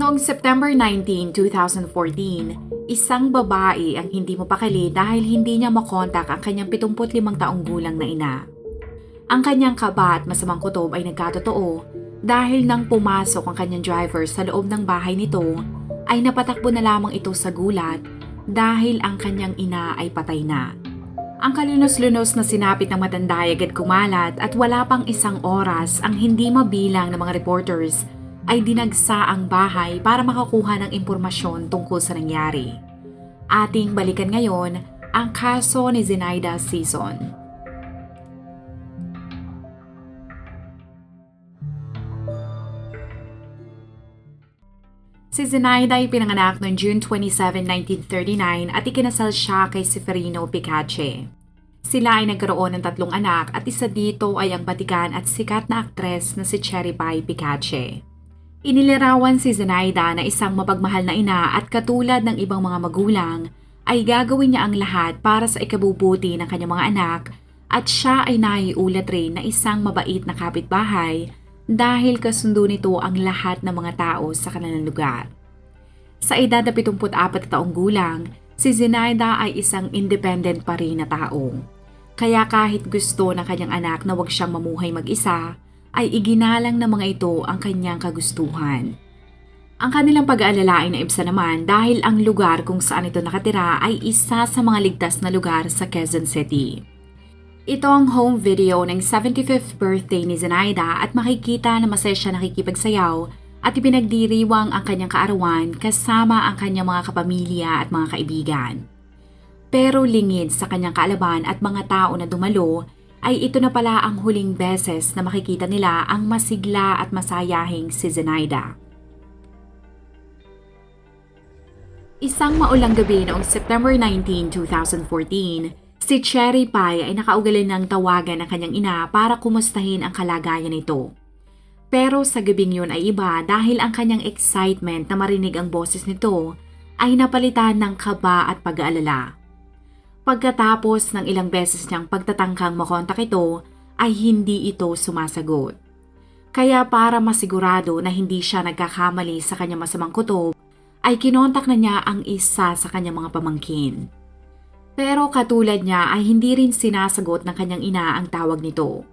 Noong September 19, 2014, isang babae ang hindi mapakali dahil hindi niya makontak ang kanyang 75 taong gulang na ina. Ang kanyang kaba at masamang kutob ay nagkatotoo dahil nang pumasok ang kanyang driver sa loob ng bahay nito ay napatakbo na lamang ito sa gulat dahil ang kanyang ina ay patay na. Ang kalunos-lunos na sinapit ng matanda ay agad kumalat at wala pang isang oras ang hindi mabilang ng mga reporters ay dinagsa ang bahay para makakuha ng impormasyon tungkol sa nangyari. Ating balikan ngayon ang kaso ni Zenaida Season. Si Zenaida ay pinanganak noong June 27, 1939 at ikinasal siya kay Seferino Picache. Sila ay nagkaroon ng tatlong anak at isa dito ay ang batikan at sikat na aktres na si Cherry Pie Picache. Inilarawan si Zenaida na isang mapagmahal na ina at katulad ng ibang mga magulang ay gagawin niya ang lahat para sa ikabubuti ng kanyang mga anak at siya ay naiulat rin na isang mabait na kapitbahay dahil kasundo nito ang lahat ng mga tao sa kanilang lugar. Sa edad na 74 taong gulang, si Zenaida ay isang independent pa rin na tao. Kaya kahit gusto ng kanyang anak na huwag siyang mamuhay mag-isa, ay iginalang ng mga ito ang kanyang kagustuhan. Ang kanilang pag-aalala ay naibsa naman dahil ang lugar kung saan ito nakatira ay isa sa mga ligtas na lugar sa Quezon City. Ito ang home video ng 75th birthday ni Zenaida at makikita na masaya siya nakikipagsayaw at ipinagdiriwang ang kanyang kaarawan kasama ang kanyang mga kapamilya at mga kaibigan. Pero lingid sa kanyang kaalaban at mga tao na dumalo, ay ito na pala ang huling beses na makikita nila ang masigla at masayahing si Zenaida. Isang maulang gabi noong September 19, 2014, Si Cherry Pie ay nakaugalin ng tawagan ng kanyang ina para kumustahin ang kalagayan nito. Pero sa gabing yun ay iba dahil ang kanyang excitement na marinig ang boses nito ay napalitan ng kaba at pag-aalala. Pagkatapos ng ilang beses niyang pagtatangkang makontak ito ay hindi ito sumasagot. Kaya para masigurado na hindi siya nagkakamali sa kanyang masamang kutob, ay kinontak na niya ang isa sa kanyang mga pamangkin. Pero katulad niya ay hindi rin sinasagot ng kanyang ina ang tawag nito.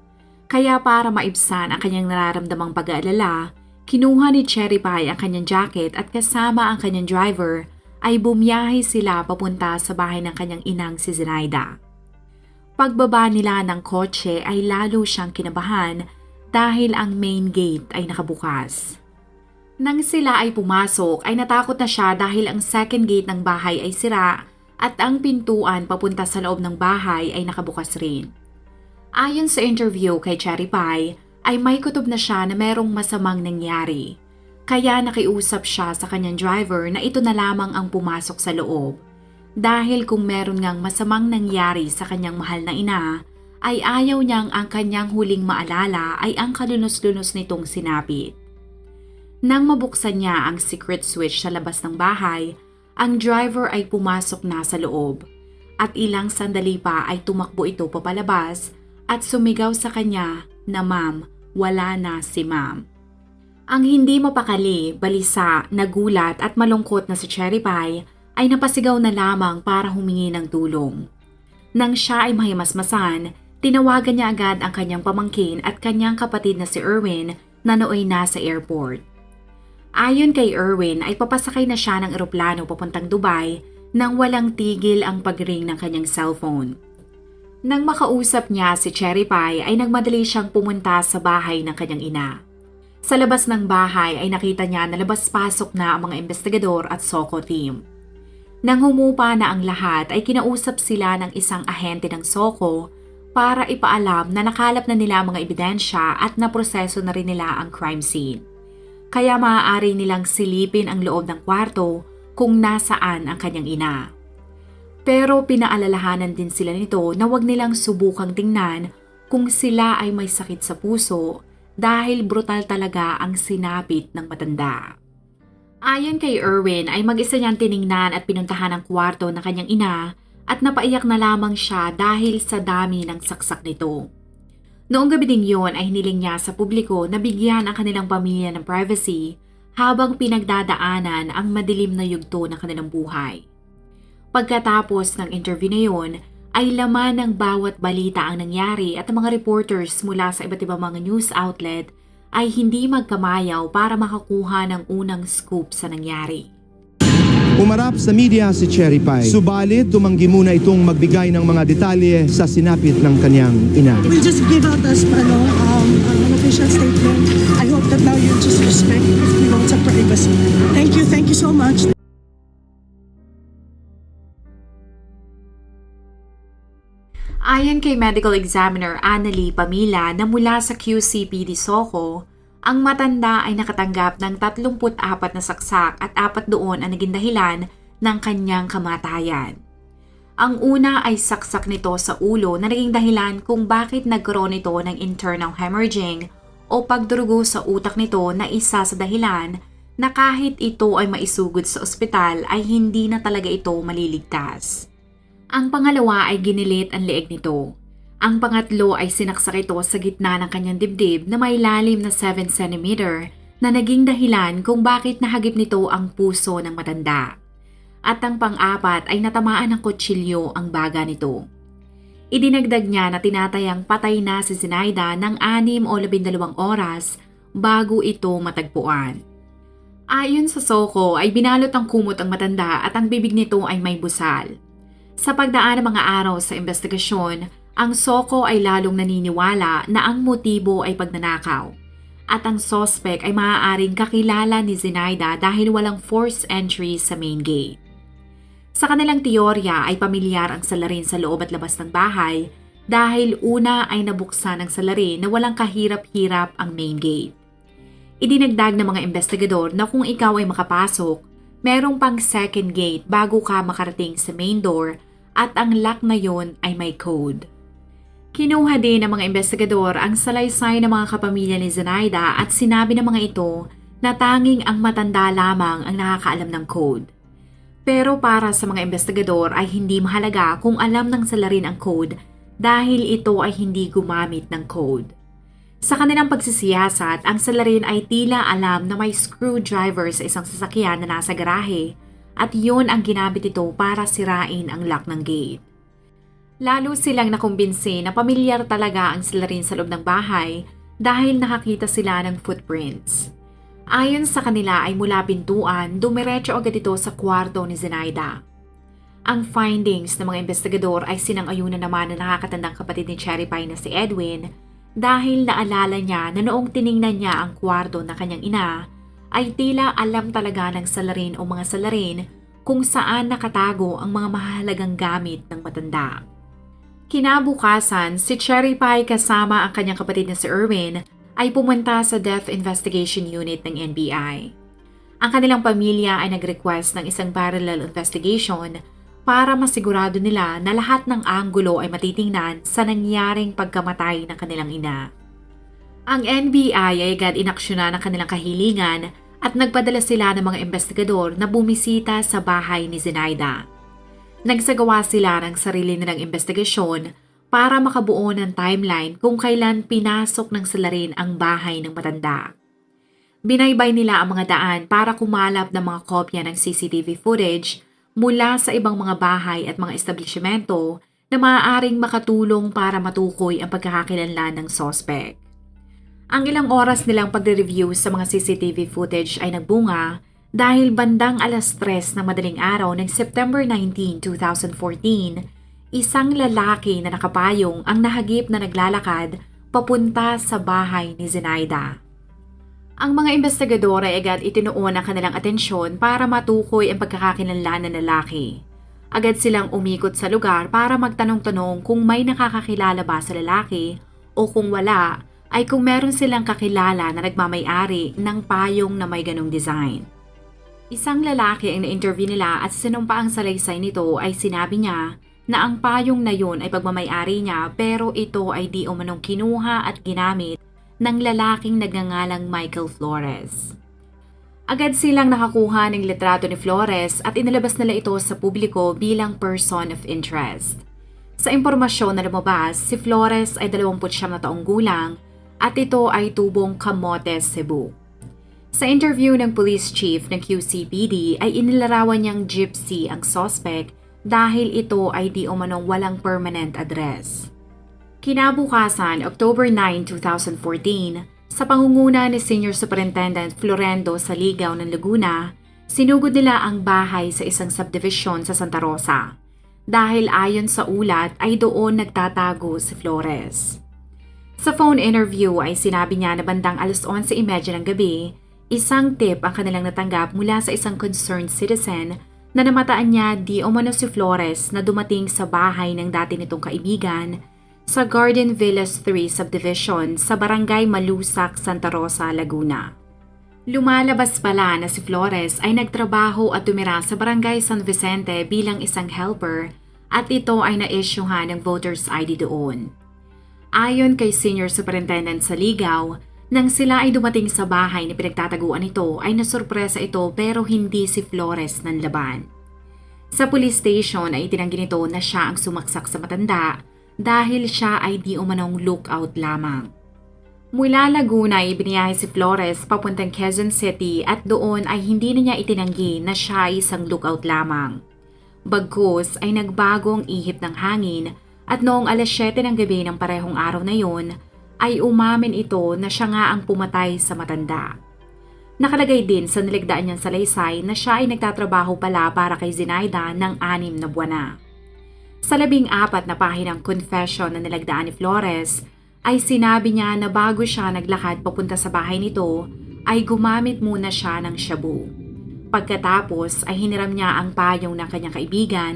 Kaya para maibsan ang kanyang nararamdamang pag-aalala, kinuha ni Cherry Pie ang kanyang jacket at kasama ang kanyang driver ay bumiyahe sila papunta sa bahay ng kanyang inang si Zenaida. Pagbaba nila ng kotse ay lalo siyang kinabahan dahil ang main gate ay nakabukas. Nang sila ay pumasok ay natakot na siya dahil ang second gate ng bahay ay sira at ang pintuan papunta sa loob ng bahay ay nakabukas rin. Ayon sa interview kay Cherry Pie, ay may kutob na siya na merong masamang nangyari. Kaya nakiusap siya sa kanyang driver na ito na lamang ang pumasok sa loob. Dahil kung meron ngang masamang nangyari sa kanyang mahal na ina, ay ayaw niyang ang kanyang huling maalala ay ang kalunos-lunos nitong sinapit. Nang mabuksan niya ang secret switch sa labas ng bahay, ang driver ay pumasok na sa loob at ilang sandali pa ay tumakbo ito papalabas at sumigaw sa kanya na ma'am, wala na si ma'am. Ang hindi mapakali, balisa, nagulat at malungkot na si Cherry Pie ay napasigaw na lamang para humingi ng tulong. Nang siya ay mahimasmasan, tinawagan niya agad ang kanyang pamangkin at kanyang kapatid na si Erwin na nooy nasa airport. Ayon kay Erwin ay papasakay na siya ng eroplano papuntang Dubai nang walang tigil ang pagring ng kanyang cellphone. Nang makausap niya si Cherry Pie ay nagmadali siyang pumunta sa bahay ng kanyang ina. Sa labas ng bahay ay nakita niya na labas-pasok na ang mga investigador at SOCO team. Nang humupa na ang lahat ay kinausap sila ng isang ahente ng SOCO para ipaalam na nakalap na nila mga ebidensya at naproseso na rin nila ang crime scene. kaya maaari nilang silipin ang loob ng kwarto kung nasaan ang kanyang ina. Pero pinaalalahanan din sila nito na wag nilang subukang tingnan kung sila ay may sakit sa puso dahil brutal talaga ang sinapit ng matanda. Ayon kay Erwin ay mag-isa niyang tiningnan at pinuntahan ang kwarto ng kanyang ina at napaiyak na lamang siya dahil sa dami ng saksak nito. Noong gabi ding yun ay hiniling niya sa publiko na bigyan ang kanilang pamilya ng privacy habang pinagdadaanan ang madilim na yugto ng kanilang buhay. Pagkatapos ng interview na yun, ay laman ng bawat balita ang nangyari at ang mga reporters mula sa iba't ibang mga news outlet ay hindi magkamayaw para makakuha ng unang scoop sa nangyari. Umarap sa media si Cherry Pie. Subalit, tumanggi muna itong magbigay ng mga detalye sa sinapit ng kanyang ina. We'll just give out us ano, um, an official statement. I hope that now you just respect if we want some privacy. Thank you, thank you so much. Ayon kay medical examiner Annalie Pamila na mula sa QCPD Soco, ang matanda ay nakatanggap ng 34 na saksak at apat doon ang naging dahilan ng kanyang kamatayan. Ang una ay saksak nito sa ulo na naging dahilan kung bakit nagkaroon ito ng internal hemorrhaging o pagdurugo sa utak nito na isa sa dahilan na kahit ito ay maisugod sa ospital ay hindi na talaga ito maliligtas. Ang pangalawa ay ginilit ang leeg nito. Ang pangatlo ay sinaksak ito sa gitna ng kanyang dibdib na may lalim na 7 cm na naging dahilan kung bakit nahagip nito ang puso ng matanda. At ang pang-apat ay natamaan ng kutsilyo ang baga nito. Idinagdag niya na tinatayang patay na si Zinaida ng 6 o 12 oras bago ito matagpuan. Ayon sa Soko ay binalot ng kumot ang matanda at ang bibig nito ay may busal. Sa pagdaan ng mga araw sa investigasyon, ang Soko ay lalong naniniwala na ang motibo ay pagnanakaw. At ang sospek ay maaaring kakilala ni Zinaida dahil walang forced entry sa main gate. Sa kanilang teorya ay pamilyar ang salarin sa loob at labas ng bahay dahil una ay nabuksan ang salarin na walang kahirap-hirap ang main gate. Idinagdag ng mga investigador na kung ikaw ay makapasok, merong pang second gate bago ka makarating sa main door at ang lock na yon ay may code. Kinuha din ng mga investigador ang salaysay ng mga kapamilya ni Zenaida at sinabi ng mga ito na tanging ang matanda lamang ang nakakaalam ng code. Pero para sa mga investigador ay hindi mahalaga kung alam ng salarin ang code dahil ito ay hindi gumamit ng code. Sa kanilang pagsisiyasat, ang salarin ay tila alam na may screwdriver sa isang sasakyan na nasa garahe at yun ang ginamit ito para sirain ang lock ng gate. Lalo silang nakumbinsi na pamilyar talaga ang salarin sa loob ng bahay dahil nakakita sila ng footprints. Ayon sa kanila ay mula pintuan, dumiretso agad ito sa kwarto ni Zenaida. Ang findings ng mga investigador ay sinang-ayunan naman na nakakatandang kapatid ni Cherry Pie na si Edwin dahil naalala niya na noong tiningnan niya ang kwarto na kanyang ina, ay tila alam talaga ng salarin o mga salarin kung saan nakatago ang mga mahalagang gamit ng matanda. Kinabukasan, si Cherry Pie kasama ang kanyang kapatid na si Erwin ay pumunta sa Death Investigation Unit ng NBI. Ang kanilang pamilya ay nag-request ng isang parallel investigation para masigurado nila na lahat ng anggulo ay matitingnan sa nangyaring pagkamatay ng kanilang ina. Ang NBI ay agad inaksyonan ang kanilang kahilingan at nagpadala sila ng mga investigador na bumisita sa bahay ni Zenaida. Nagsagawa sila ng sarili nilang investigasyon para makabuo ng timeline kung kailan pinasok ng salarin ang bahay ng matanda. Binaybay nila ang mga daan para kumalap ng mga kopya ng CCTV footage mula sa ibang mga bahay at mga establishmento na maaaring makatulong para matukoy ang pagkakakilanlan ng sospek. Ang ilang oras nilang pagre-review sa mga CCTV footage ay nagbunga dahil bandang alas 3 ng madaling araw ng September 19, 2014, isang lalaki na nakapayong ang nahagip na naglalakad papunta sa bahay ni Zenaida. Ang mga investigador ay agad itinuon ang kanilang atensyon para matukoy ang pagkakakilanlan ng lalaki. Agad silang umikot sa lugar para magtanong-tanong kung may nakakakilala ba sa lalaki o kung wala, ay kung meron silang kakilala na nagmamayari ng payong na may ganong design. Isang lalaki ang na-interview nila at sinumpa ang salaysay nito ay sinabi niya na ang payong na yun ay pagmamayari niya pero ito ay di umanong kinuha at ginamit ng lalaking nagngangalang Michael Flores. Agad silang nakakuha ng litrato ni Flores at inilabas nila ito sa publiko bilang person of interest. Sa impormasyon na lumabas, si Flores ay 29 na taong gulang at ito ay tubong Camotes, Cebu. Sa interview ng police chief ng QCPD ay inilarawan niyang gypsy ang suspect dahil ito ay di umanong walang permanent address. Kinabukasan, October 9, 2014, sa pangunguna ni Senior Superintendent Florendo Saligaw ng Laguna, sinugod nila ang bahay sa isang subdivision sa Santa Rosa. Dahil ayon sa ulat ay doon nagtatago si Flores. Sa phone interview ay sinabi niya na bandang alas 11.30 ng gabi, isang tip ang kanilang natanggap mula sa isang concerned citizen na namataan niya di umano si Flores na dumating sa bahay ng dati nitong kaibigan sa Garden Villas 3 subdivision sa Barangay Malusak, Santa Rosa, Laguna. Lumalabas pala na si Flores ay nagtrabaho at tumira sa Barangay San Vicente bilang isang helper at ito ay na-issuehan ng voter's ID doon. Ayon kay Senior Superintendent Saligaw, nang sila ay dumating sa bahay na pinagtataguan nito ay nasurpresa ito pero hindi si Flores ng laban. Sa police station ay itinanggi nito na siya ang sumaksak sa matanda dahil siya ay di umanong lookout lamang. Mula Laguna ay biniyahe si Flores papuntang Quezon City at doon ay hindi na niya itinanggi na siya ay isang lookout lamang. Bagkus ay nagbago ang ihip ng hangin at noong alas 7 ng gabi ng parehong araw na yon ay umamin ito na siya nga ang pumatay sa matanda. Nakalagay din sa niligdaan niyang salaysay na siya ay nagtatrabaho pala para kay Zinaida ng anim na buwan na. Sa labing apat na pahinang confession na nilagdaan ni Flores, ay sinabi niya na bago siya naglakad papunta sa bahay nito, ay gumamit muna siya ng shabu. Pagkatapos ay hiniram niya ang payong ng kanyang kaibigan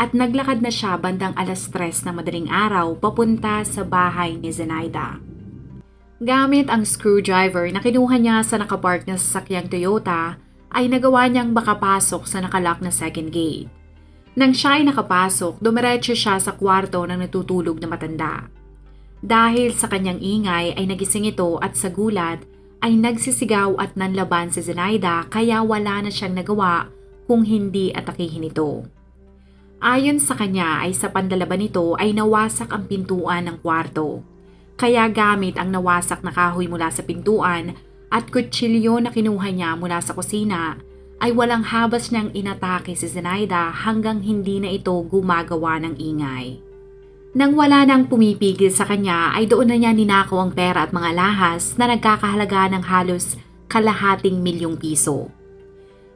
at naglakad na siya bandang alas tres na madaling araw papunta sa bahay ni Zenaida. Gamit ang screwdriver na kinuha niya sa nakapark na sasakyang Toyota, ay nagawa niyang makapasok sa nakalock na second gate. Nang siya ay nakapasok, dumiretso siya sa kwarto ng natutulog na matanda. Dahil sa kanyang ingay ay nagising ito at sa gulat ay nagsisigaw at nanlaban si Zenaida kaya wala na siyang nagawa kung hindi atakihin ito. Ayon sa kanya ay sa pandalaban nito ay nawasak ang pintuan ng kwarto. Kaya gamit ang nawasak na kahoy mula sa pintuan at kutsilyo na kinuha niya mula sa kusina ay walang habas niyang inatake si Zenaida hanggang hindi na ito gumagawa ng ingay. Nang wala nang pumipigil sa kanya ay doon na niya ninakaw ang pera at mga lahas na nagkakahalaga ng halos kalahating milyong piso.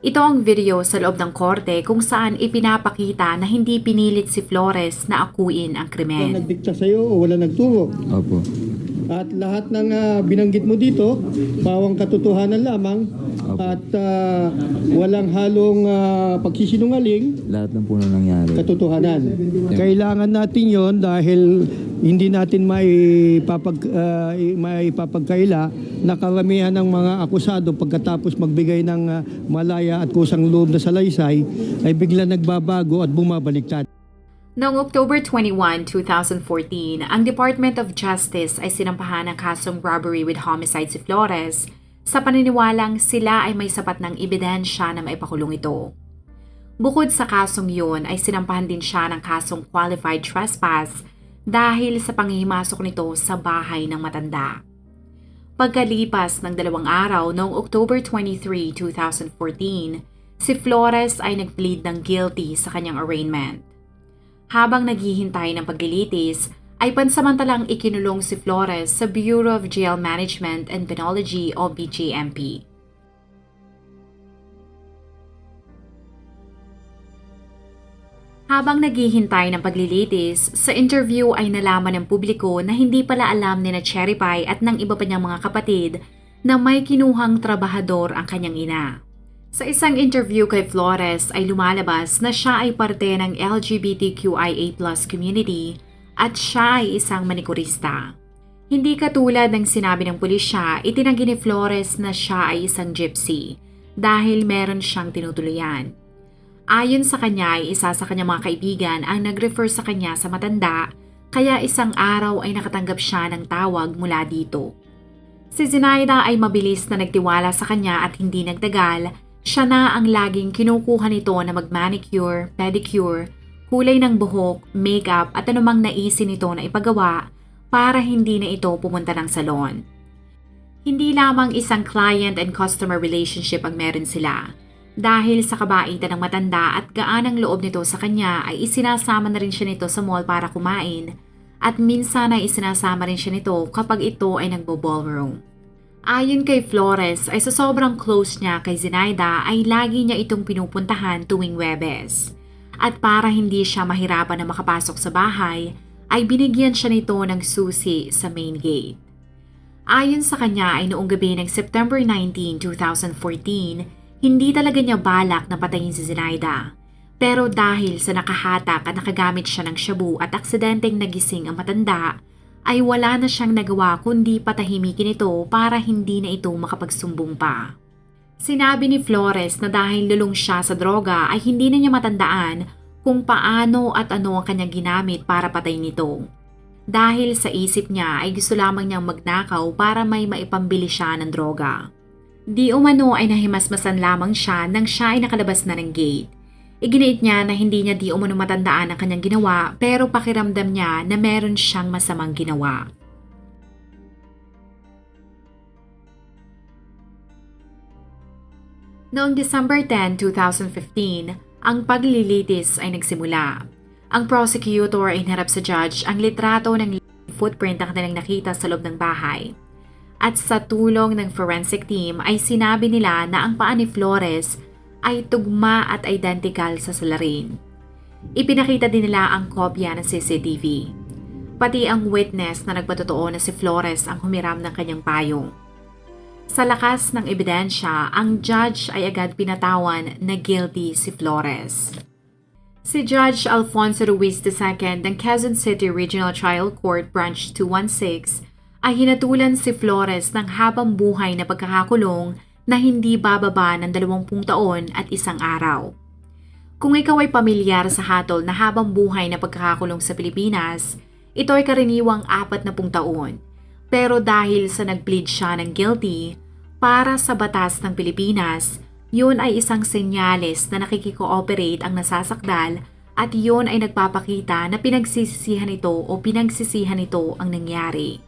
Ito ang video sa loob ng korte kung saan ipinapakita na hindi pinilit si Flores na akuin ang krimen. nagdikta sa'yo o wala nagturo. Opo. At lahat ng ah, binanggit mo dito, bawang katotohanan lamang at ah, walang halong ah, pagsisinungaling, Lahat ng puno nangyari. katotohanan. Kailangan natin yon dahil hindi natin maipapag, ah, maipapagkaila na karamihan ng mga akusado pagkatapos magbigay ng ah, malaya at kusang loob na salaysay ay bigla nagbabago at bumabaliktad. Noong October 21, 2014, ang Department of Justice ay sinampahan ng kasong robbery with homicide si Flores sa paniniwalang sila ay may sapat ng ebidensya na maipakulong ito. Bukod sa kasong yun ay sinampahan din siya ng kasong qualified trespass dahil sa panghihimasok nito sa bahay ng matanda. Pagkalipas ng dalawang araw noong October 23, 2014, si Flores ay nag-plead ng guilty sa kanyang arraignment. Habang naghihintay ng paglilitis, ay pansamantalang ikinulong si Flores sa Bureau of Jail Management and Penology o BJMP. Habang naghihintay ng paglilitis, sa interview ay nalaman ng publiko na hindi pala alam ni na Cherry Pie at ng iba pa niyang mga kapatid na may kinuhang trabahador ang kanyang ina. Sa isang interview kay Flores ay lumalabas na siya ay parte ng LGBTQIA+ community at siya ay isang manikurista. Hindi katulad ng sinabi ng pulisya, itinanggi ni Flores na siya ay isang gypsy dahil meron siyang tinutuluyan. Ayon sa kanya ay isa sa kanyang mga kaibigan ang nag-refer sa kanya sa matanda kaya isang araw ay nakatanggap siya ng tawag mula dito. Si Zinaida ay mabilis na nagtiwala sa kanya at hindi nagtagal, siya na ang laging kinukuha nito na mag-manicure, pedicure, kulay ng buhok, makeup at anumang naisin nito na ipagawa para hindi na ito pumunta ng salon. Hindi lamang isang client and customer relationship ang meron sila. Dahil sa kabaitan ng matanda at gaanang loob nito sa kanya ay isinasama na rin siya nito sa mall para kumain at minsan ay isinasama rin siya nito kapag ito ay nagbo-ballroom. Ayon kay Flores ay sa sobrang close niya kay Zinaida ay lagi niya itong pinupuntahan tuwing Webes. At para hindi siya mahirapan na makapasok sa bahay, ay binigyan siya nito ng susi sa main gate. Ayon sa kanya ay noong gabi ng September 19, 2014, hindi talaga niya balak na patayin si Zinaida. Pero dahil sa nakahatak at nakagamit siya ng shabu at aksidenteng nagising ang matanda, ay wala na siyang nagawa kundi patahimikin ito para hindi na ito makapagsumbong pa. Sinabi ni Flores na dahil lulong siya sa droga ay hindi na niya matandaan kung paano at ano ang kanyang ginamit para patayin ito. Dahil sa isip niya ay gusto lamang niyang magnakaw para may maipambili siya ng droga. Di umano ay nahimasmasan lamang siya nang siya ay nakalabas na ng gate. Iginiit niya na hindi niya di umano matandaan ang kanyang ginawa pero pakiramdam niya na meron siyang masamang ginawa. Noong December 10, 2015, ang paglilitis ay nagsimula. Ang prosecutor ay hinarap sa judge ang litrato ng footprint na kanilang nakita sa loob ng bahay. At sa tulong ng forensic team ay sinabi nila na ang paa ni Flores ay tugma at identical sa salarin. Ipinakita din nila ang kopya ng CCTV. Pati ang witness na nagpatotoo na si Flores ang humiram ng kanyang payong. Sa lakas ng ebidensya, ang judge ay agad pinatawan na guilty si Flores. Si Judge Alfonso Ruiz II ng Quezon City Regional Trial Court Branch 216 ay hinatulan si Flores ng habang buhay na pagkakakulong na hindi bababa ng 20 taon at isang araw. Kung ikaw ay pamilyar sa hatol na habang buhay na pagkakakulong sa Pilipinas, ito ay karaniwang 40 taon. Pero dahil sa nag-plead siya ng guilty, para sa batas ng Pilipinas, yun ay isang senyales na nakikikooperate ang nasasakdal at yun ay nagpapakita na pinagsisisihan ito o pinagsisihan ito ang nangyari.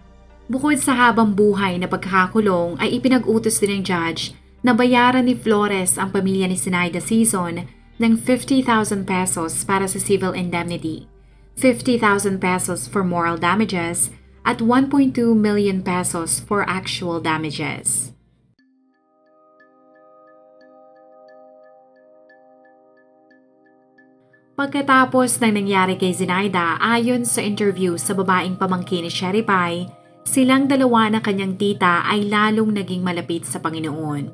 Bukod sa habang buhay na pagkakakulong ay ipinag-utos din ng judge na bayaran ni Flores ang pamilya ni Sinaida Season ng 50,000 pesos para sa civil indemnity, 50,000 pesos for moral damages, at 1.2 million pesos for actual damages. Pagkatapos ng nangyari kay Zinaida, ayon sa interview sa babaeng pamangkin ni Sherry Pie, silang dalawa ng kanyang tita ay lalong naging malapit sa Panginoon.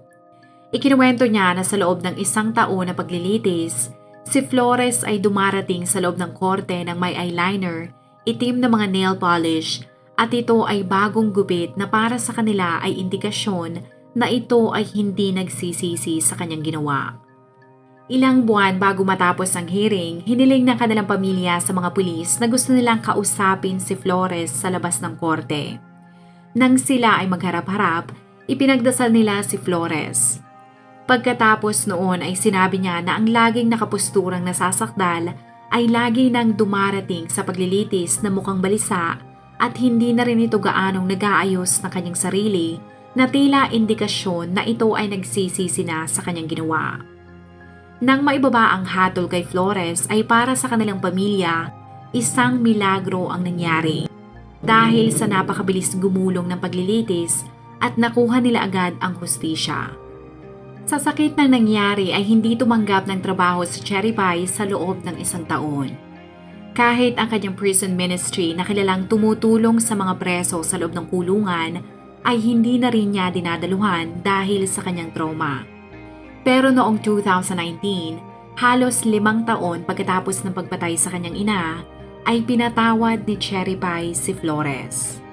Ikinuwento niya na sa loob ng isang taon na paglilitis, si Flores ay dumarating sa loob ng korte ng may eyeliner, itim na mga nail polish, at ito ay bagong gupit na para sa kanila ay indikasyon na ito ay hindi nagsisisi sa kanyang ginawa. Ilang buwan bago matapos ang hearing, hiniling ng kanilang pamilya sa mga pulis na gusto nilang kausapin si Flores sa labas ng korte. Nang sila ay magharap-harap, ipinagdasal nila si Flores. Pagkatapos noon ay sinabi niya na ang laging nakapusturang nasasakdal ay lagi nang dumarating sa paglilitis na mukhang balisa at hindi na rin ito gaanong nag-aayos ng kanyang sarili na tila indikasyon na ito ay nagsisisi na sa kanyang ginawa. Nang maibaba ang hatol kay Flores ay para sa kanilang pamilya, isang milagro ang nangyari. Dahil sa napakabilis gumulong ng paglilitis at nakuha nila agad ang hustisya. Sa sakit ng nangyari ay hindi tumanggap ng trabaho si Cherry Pie sa loob ng isang taon. Kahit ang kanyang prison ministry na kilalang tumutulong sa mga preso sa loob ng kulungan ay hindi na rin niya dinadaluhan dahil sa kanyang trauma. Pero noong 2019, halos limang taon pagkatapos ng pagpatay sa kanyang ina, ay pinatawad ni Cherry Pie si Flores.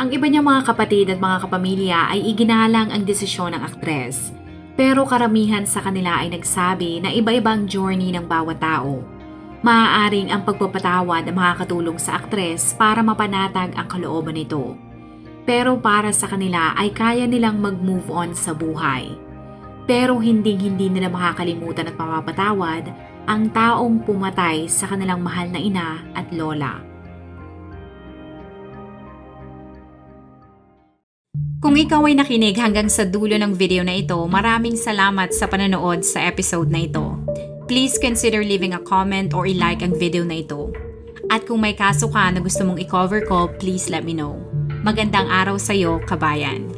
Ang iba niyang mga kapatid at mga kapamilya ay iginalang ang desisyon ng aktres. Pero karamihan sa kanila ay nagsabi na iba-ibang journey ng bawat tao. Maaaring ang pagpapatawad ang makakatulong sa aktres para mapanatag ang kalooban nito. Pero para sa kanila ay kaya nilang mag-move on sa buhay. Pero hindi-hindi nila makakalimutan at mapapatawad ang taong pumatay sa kanilang mahal na ina at lola. Kung ikaw ay nakinig hanggang sa dulo ng video na ito, maraming salamat sa panonood sa episode na ito. Please consider leaving a comment or i-like ang video na ito. At kung may kaso ka na gusto mong i-cover ko, please let me know. Magandang araw sa'yo, kabayan.